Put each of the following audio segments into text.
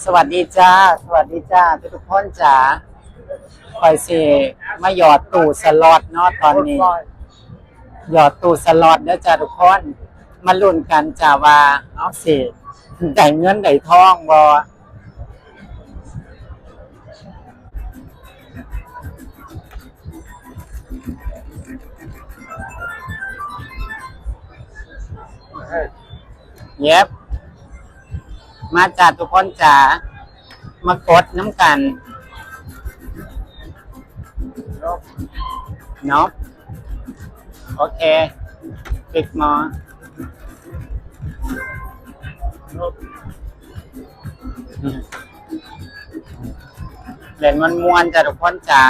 สวัสดีจ้า สวัสดีจ้าทุกทุกคนจ้าคอยสิมาหยอดตู้สล็อตเนาะตอนนี้ หยอดตู้สล็อตเด้อจ้าทุกคน มาลุ้นกันจ้าว่าเอาสิได้เงินได้ทองบ่เย็บ มาจ้าทุกคนจ้ามากดน้ำกันเนาะโอเคปิดมอเล่นมันมวนจ้ะทุกคนจ๋า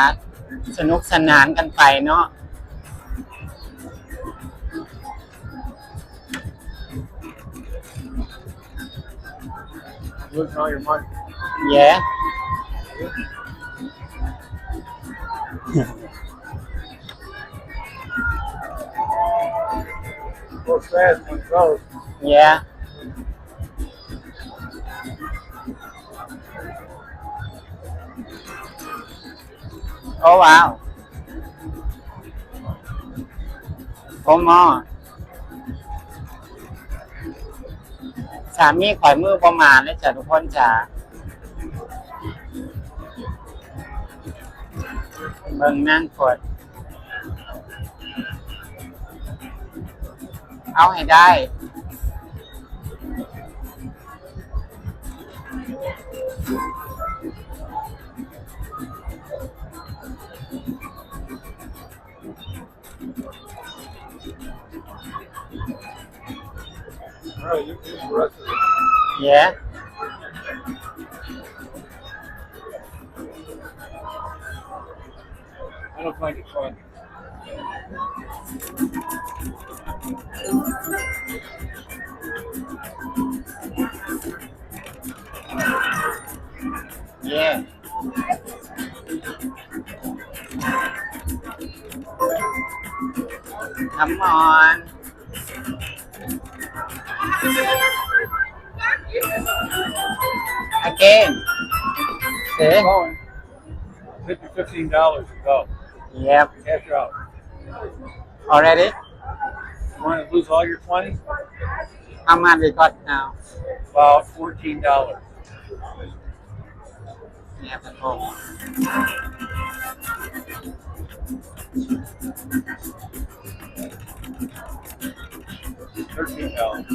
สนุกสนานกันไปเนาะ Losing all your money. เย้ Goes fast when it goes. เย้โอ้ สามีข่อยมือประมาณเลยจ้ะทุกคนจ้ะเบิ่งนั่งกด เอาให้ได้ All right, you use the rest of it. เย้ I don't find it fun. เย้ท game. See? Going. Fifty fifteen dollars to go. Yep. Cash out. Already? You want to lose all your twenty? How much we got now? About fourteen dollars. Yeah, but hold Thirteen dollars.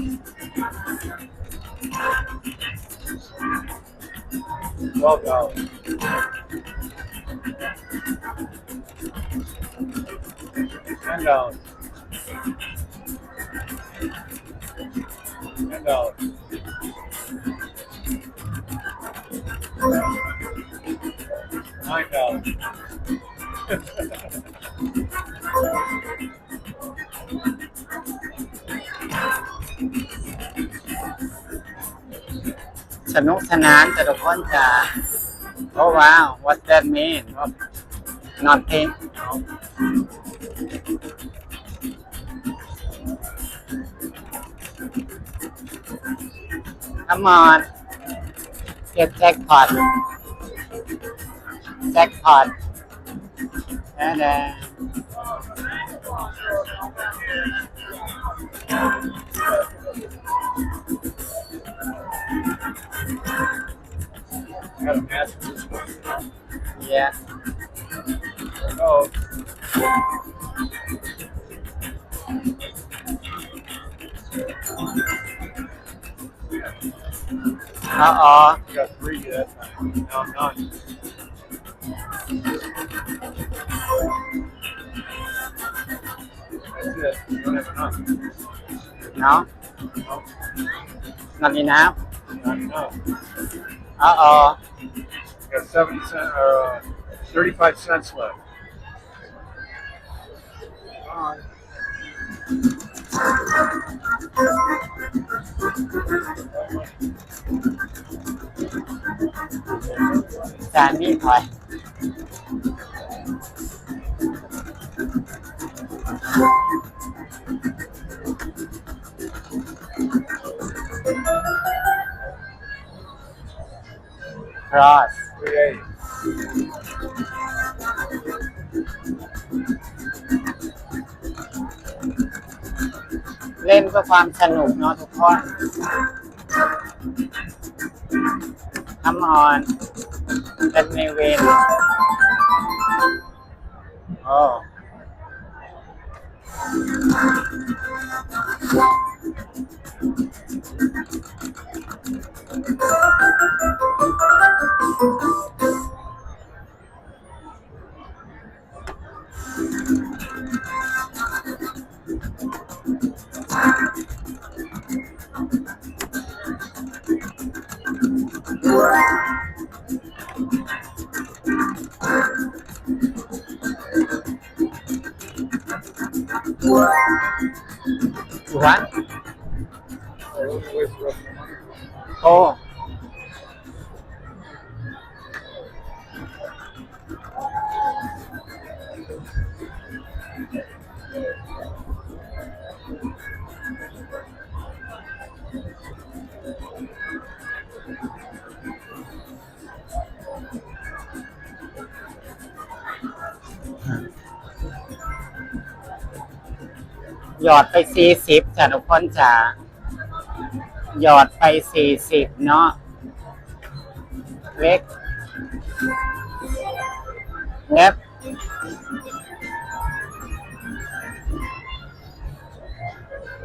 Twelve dollars. Ten dollars. Ten dollars. Nine dollars. สนุกสนานแต่ทุกคนจะเพราะว่าวัดแด that mean nothing ขมอนเก็บแจ็คพอตแจ็คพอตแน่แน่ Yeah. Oh. Uh-uh. Got three yet. No, I'm. That's it. You don't have enough. No? No. Not enough? Not enough. อ๋ออ๋อ You got seventy cent or uh, thirty-five cents left. Come on. จา นนี้ถอย cross 380. เล่นเพื่อความสนุกเนาะทุกคน Come on let me win โอ้ Wuhan oh Thank you. หยอดไปสี่สิบจ้ะทุกคนจ๋าหยอดไปสี่สิบเนาะเล็กเล็บ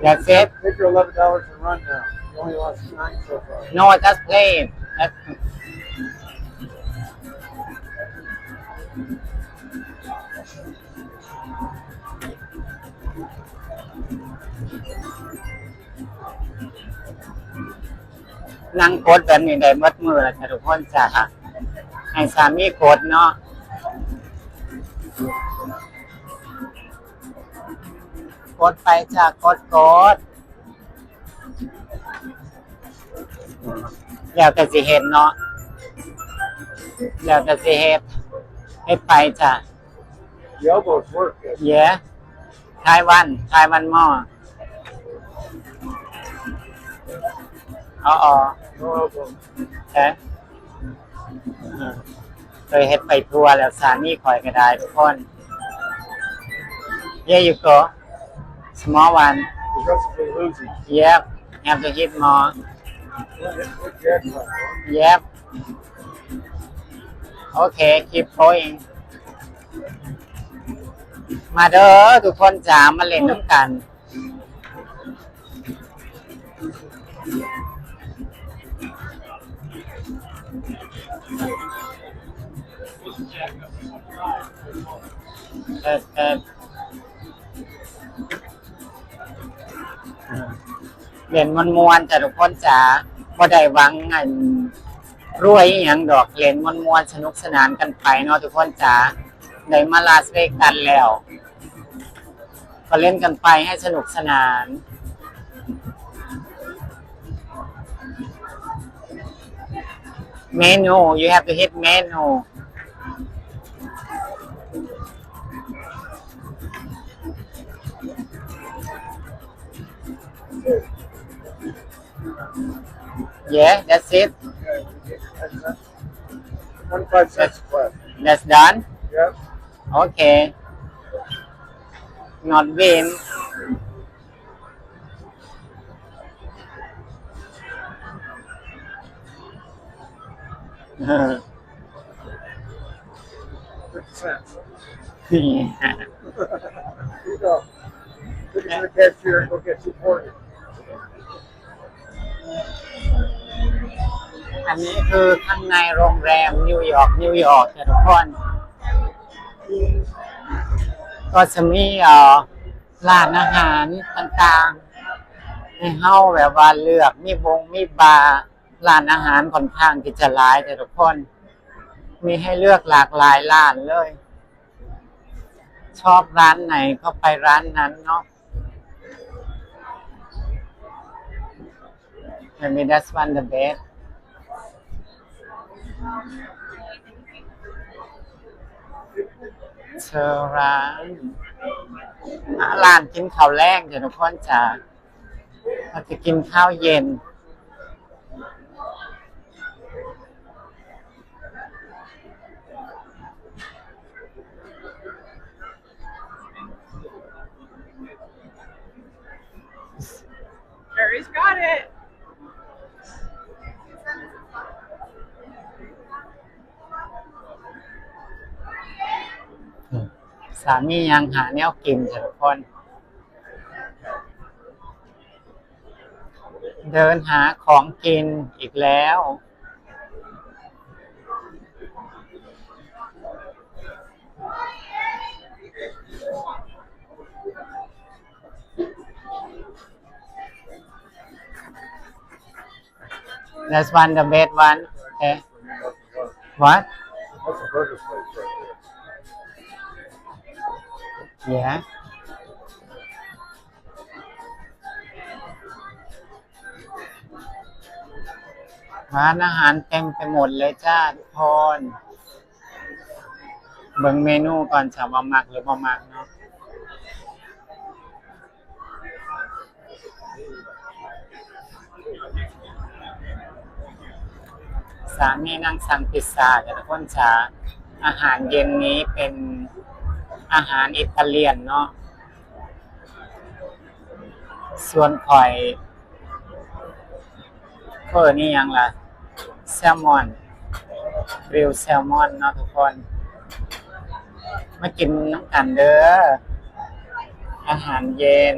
That's it. Take your eleven dollars and run now. You only lost nine so far. No, just play. That's... นั่งกดแบบนี้ได้หมดมือแล้วจ้ะทุกคนจ้ะให้สามีกดเนาะกดไปจ้ะกดกดแล้วแต่สิเห็นเนาะแล้วแต่สิเห็นให้ไปจ้ะ The elbows work. Good. เย้ทา ออ๋ออ๋อ No elbows. แค่เคยเฮ็ดไปทัวร์แล้วสามีคอยก็ได้ทุกคน Yeah you go small one Progressively losing. Yep have to hit more Good jackpot. Yep Okay keep going มาเด้อทุกคนจ๋ามาเล่นน้ำกัน เออเออเล่นมันมวนๆจ้ะทุกคนจ๋าบ่ได้หวังอันรวยอหย่างดอกเล่นมันมวนสนุกสนานกันไปเนาะทุกคนจ๋าได้มาลาสเวกัสแล้ว ก็เล่นกันไปให้สนุกสนาน เมนู you have to hit เ Yeah, that's it. Twenty-five cents left. That's done. Yep. Okay. Not. Fifty cents. yeah. You go. Take it the cashier and go get two อันนี้คือข้างในโรงแรมนิวยอร์กนิวยอร์กทุกคนก็จะมีเอ่อร้านอาหารต่างๆให้เฮาแบบว่าเลือกมีบงมีบาร์ร้านอาหารค่อนข้างที่จะหลายแต่ทุกคน มีให้เลือกหลากหลายร้านเลย ชอบร้านไหนก็ไปร้านนั้นเนาะ Maybe that's one the best เชอร้านร้านกินข้าวแรกเดี๋ยวทุกคนจะเราจะกินข้าวเย็น Mary's got it. สามียังหาแนวกินจ้ะทุกคน เดินหาของกินอีกแล้ว That's one the best one. Okay. What? That's a burger place Yeah. ร้านอาหารเต็มไปหมดเลยจ้าทุกคนเบิ่งเมนูก่อนจะว่ามักหรือบ่มักเนาะสามีนั่งสั่งพิซซ่าจ้ะทุกคนจ้าอาหารเย็นนี้เป็น อาหารอิตาเลียนเนาะส่วนข่อยเออนี่ยังล่ะ แซลมอนเริวแซลมอนเนาะทุกคน มากินน้ำกันเด้ออาหารเย็น